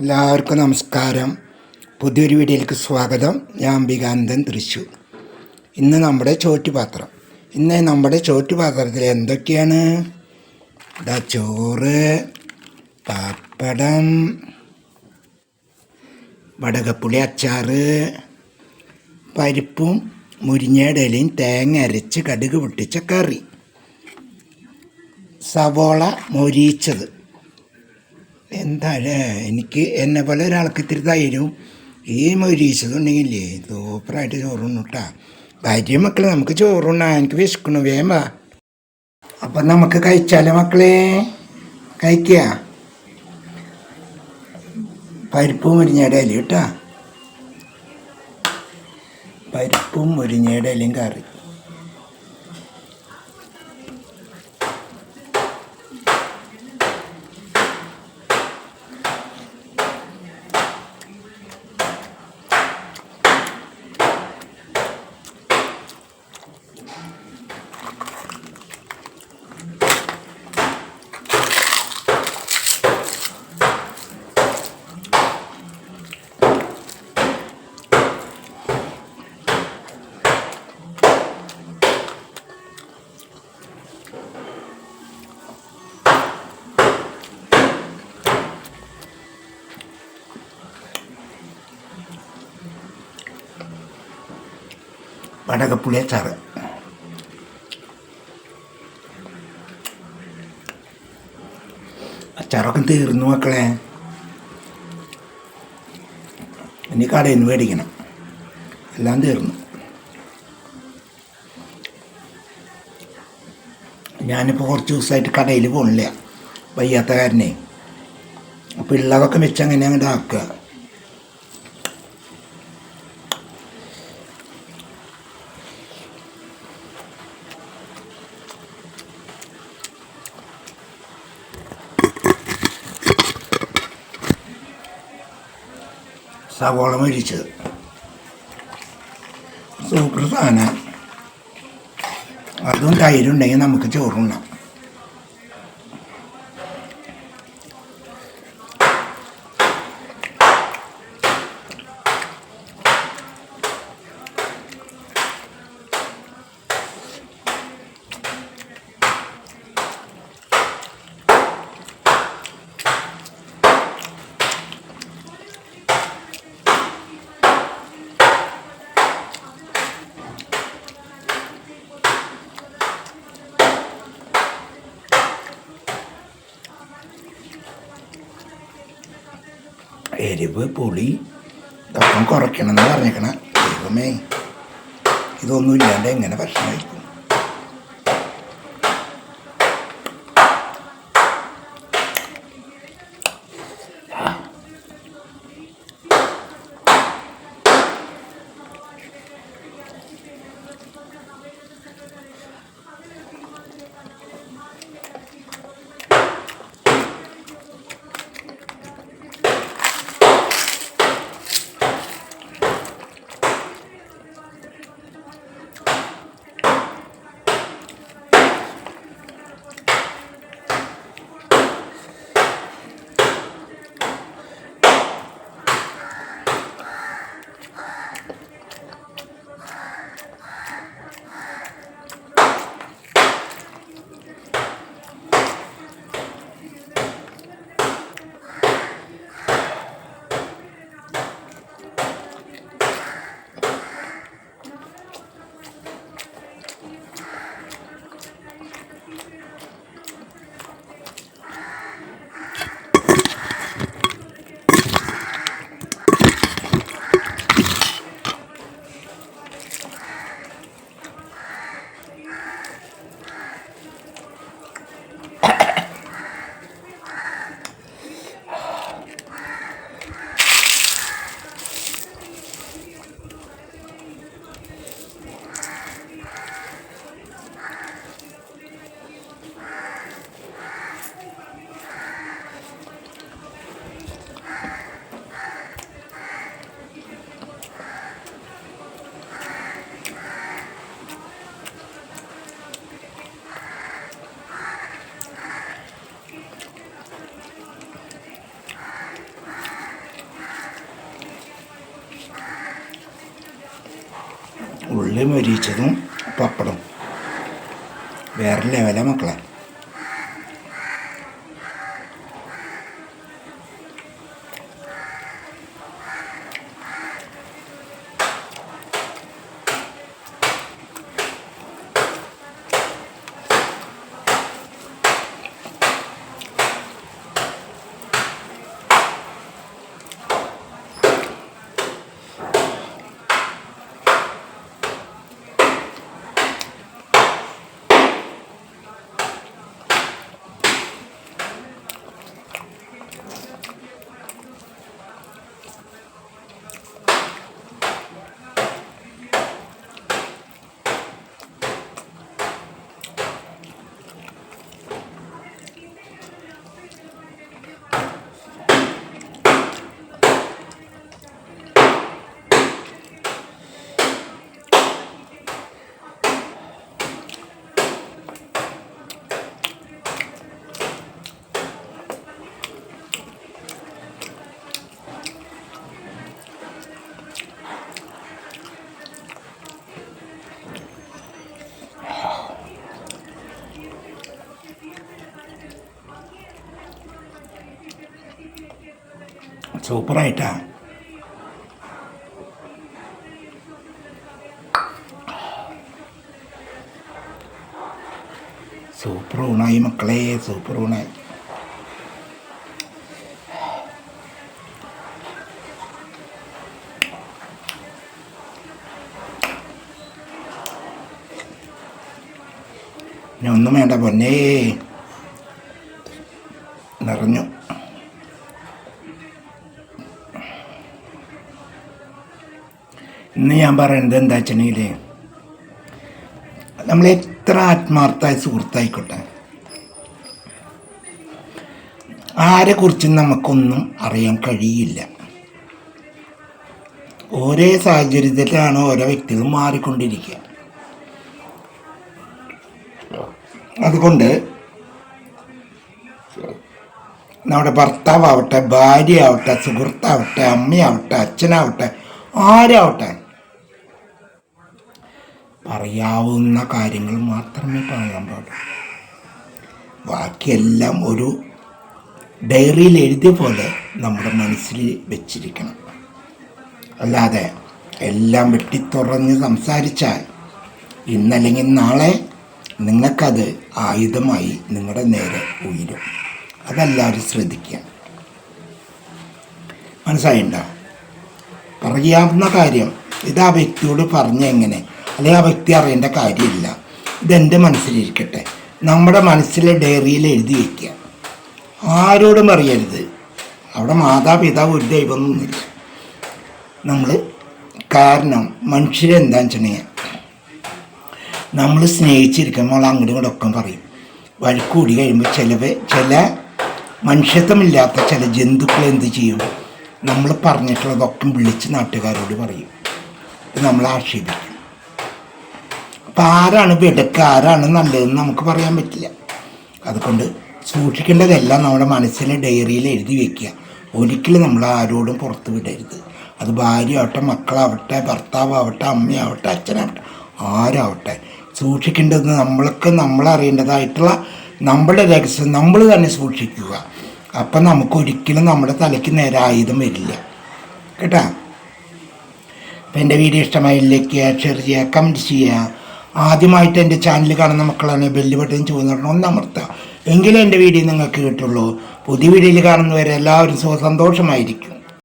എല്ലാവർക്കും നമസ്കാരം. പുതിയൊരു വീഡിയോയിലേക്ക് സ്വാഗതം. ഞാൻ അംബികാനന്ദൻ തൃശൂർ ഇന്ന് നമ്മുടെ ചോറ്റുപാത്രം. ഇന്ന് നമ്മുടെ ചോറ്റുപാത്രത്തിൽ എന്തൊക്കെയാണ്? ഇതാ ചോറ് പപ്പടം വടകപ്പുളി അച്ചാറ് പരിപ്പും മുരിങ്ങയുടെലയും തേങ്ങ അരച്ച് കടുക് പൊട്ടിച്ച കറി. സവോള മൊരിച്ചത് എന്താണ് എനിക്ക് എന്നെ പോലെ ഒരാൾക്ക് ഇത്തിരി തൈരും ഈ മൊരീച്ചതുണ്ടെങ്കിലേ സൂപ്പറായിട്ട് ചോറുണ്ണു കേട്ടാ ഭാര്യ മക്കളെ നമുക്ക് ചോറുണ്ണാ എനിക്ക് വിശക്കണു വേമ്പ അപ്പം നമുക്ക് കഴിച്ചാലോ മക്കളെ? കഴിക്കുക പരിപ്പും മുരിഞ്ഞയുടെ ഇല കേട്ടാ പരിപ്പും മുരിഞ്ഞയുടെ ഇലയും കറി. വടകപ്പുളി അച്ചാറ് അച്ചാറൊക്കെ തീർന്നു മക്കളെ. ഇനി കടയിൽ നിന്ന് മേടിക്കണം. എല്ലാം തീർന്നു. ഞാനിപ്പോൾ കുറച്ച് ദിവസമായിട്ട് കടയിൽ പോകണില്ല വയ്യാത്ത കാരനെ അപ്പോൾ ഉള്ളതൊക്കെ വെച്ച് അങ്ങനെ അങ്ങോട്ട് ആക്കുക? സവോള മരിച്ചത് സൂപ്പർ സാധനം. അതും തൈരുണ്ടെങ്കിൽ നമുക്ക് ചോറുണ്ണാം. എരിവ് പുളി. ഇതൊക്കെ കുറയ്ക്കണം എന്ന് പറഞ്ഞേക്കണ. ദൈവമേ ഇതൊന്നും ഇല്ലാണ്ട് എങ്ങനെ ഭക്ഷണം മൊരിച്ചതും പപ്പടം. വേറെ ലെവല മക്കളെ. സൂപ്പറായിട്ടാ. സൂപ്പർ ഊണായി മക്കളെ സൂപ്പർ ഊണായി പിന്നെ ഒന്നും വേണ്ട പൊന്നേ. നിറഞ്ഞു. ഇന്ന് ഞാൻ പറയുന്നത് എന്താ വെച്ചിട്ടുണ്ടെങ്കിൽ നമ്മൾ എത്ര ആത്മാർത്ഥമായ സുഹൃത്തായിക്കോട്ടെ. ആരെക്കുറിച്ചും നമുക്കൊന്നും അറിയാൻ കഴിയില്ല. ഓരോ സാഹചര്യത്തിലാണ് ഓരോ വ്യക്തികളും മാറിക്കൊണ്ടിരിക്കുക. അതുകൊണ്ട് നമ്മുടെ ഭർത്താവട്ടെ ഭാര്യയാവട്ടെ സുഹൃത്താവട്ടെ അമ്മയാവട്ടെ അച്ഛനാവട്ടെ ആരാവട്ടെ പറയാവുന്ന കാര്യങ്ങൾ മാത്രമേ പറയാൻ പാടുള്ളൂ. ബാക്കിയെല്ലാം ഒരു ഡയറിയിൽ എഴുതിയ പോലെ നമ്മുടെ മനസ്സിൽ വെച്ചിരിക്കണം. അല്ലാതെ എല്ലാം വെട്ടിത്തുറഞ്ഞ് സംസാരിച്ചാൽ ഇന്നല്ലെങ്കിൽ നാളെ നിങ്ങൾക്കത് ആയുധമായി നിങ്ങളുടെ നേരെ ഉയരും. അതെല്ലാവരും ശ്രദ്ധിക്കുക. മനസ്സായിണ്ടോ പറയാവുന്ന കാര്യം ഇത് ആ വ്യക്തിയോട് പറഞ്ഞ എങ്ങനെ? അല്ലെങ്കിൽ ആ വ്യക്തി അറിയേണ്ട കാര്യമില്ല. ഇതെന്റെ മനസ്സിലിരിക്കട്ടെ. നമ്മുടെ മനസ്സിലെ ഡയറിയിൽ എഴുതി വയ്ക്കുക ആരോടും അറിയരുത്. അവിടെ മാതാപിതാവ് ഒരു ദൈവമൊന്നുമില്ല. നമ്മൾ കാരണം മനുഷ്യരെന്താ വെച്ചിട്ടുണ്ടെങ്കിൽ നമ്മൾ സ്നേഹിച്ചിരിക്കുമ്പോൾ അങ്ങോട്ടും ഇങ്ങോട്ടൊക്കെ പറയും. വഴിക്കൂടി കഴിയുമ്പോൾ ചിലവ് ചില മനുഷ്യത്വമില്ലാത്ത ചില ജന്തുക്കൾ എന്ത് ചെയ്യും? നമ്മൾ പറഞ്ഞിട്ടുള്ളതൊക്കെ വിളിച്ച് നാട്ടുകാരോട് പറയും. നമ്മൾ ആക്ഷേപിക്കും. അപ്പം ആരാണ് വെടുക്കുക ആരാണ് നല്ലതെന്ന് നമുക്ക് പറയാൻ പറ്റില്ല. അതുകൊണ്ട് സൂക്ഷിക്കേണ്ടതെല്ലാം നമ്മുടെ മനസ്സിലെ ഡയറിയിൽ എഴുതി വെക്കുക. ഒരിക്കലും നമ്മൾ ആരോടും പുറത്ത് വിടരുത്. അത് ഭാര്യയാവട്ടെ മക്കളാവട്ടെ ഭർത്താവാവട്ടെ അമ്മയാവട്ടെ അച്ഛനാവട്ടെ ആരാവട്ടെ. സൂക്ഷിക്കേണ്ടത് നമ്മൾക്ക് നമ്മളറിയേണ്ടതായിട്ടുള്ള നമ്മളുടെ രഹസ്യം നമ്മൾ തന്നെ സൂക്ഷിക്കുക. അപ്പം നമുക്കൊരിക്കലും നമ്മുടെ തലയ്ക്ക് നേരെ ആയുധം വരില്ല. കേട്ടാ? അപ്പം എന്റെ വീഡിയോ ഇഷ്ടമായി ലൈക്ക് ചെയ്യുക ഷെയർ ചെയ്യുക കമന്റ് ചെയ്യുക. ആദ്യമായിട്ട് എന്റെ ചാനൽ കാണുന്ന മക്കളാണ് ബെല്ല് ബട്ടൺ ചുവന്നിടണം ഒന്ന് അമർത്തുക. എങ്കിലേ എന്റെ വീഡിയോ നിങ്ങൾക്ക് കിട്ടുള്ളൂ. പുതിയ വീഡിയോയിൽ കാണുന്നവരെ എല്ലാവരും സുഖ സന്തോഷമായിരിക്കും.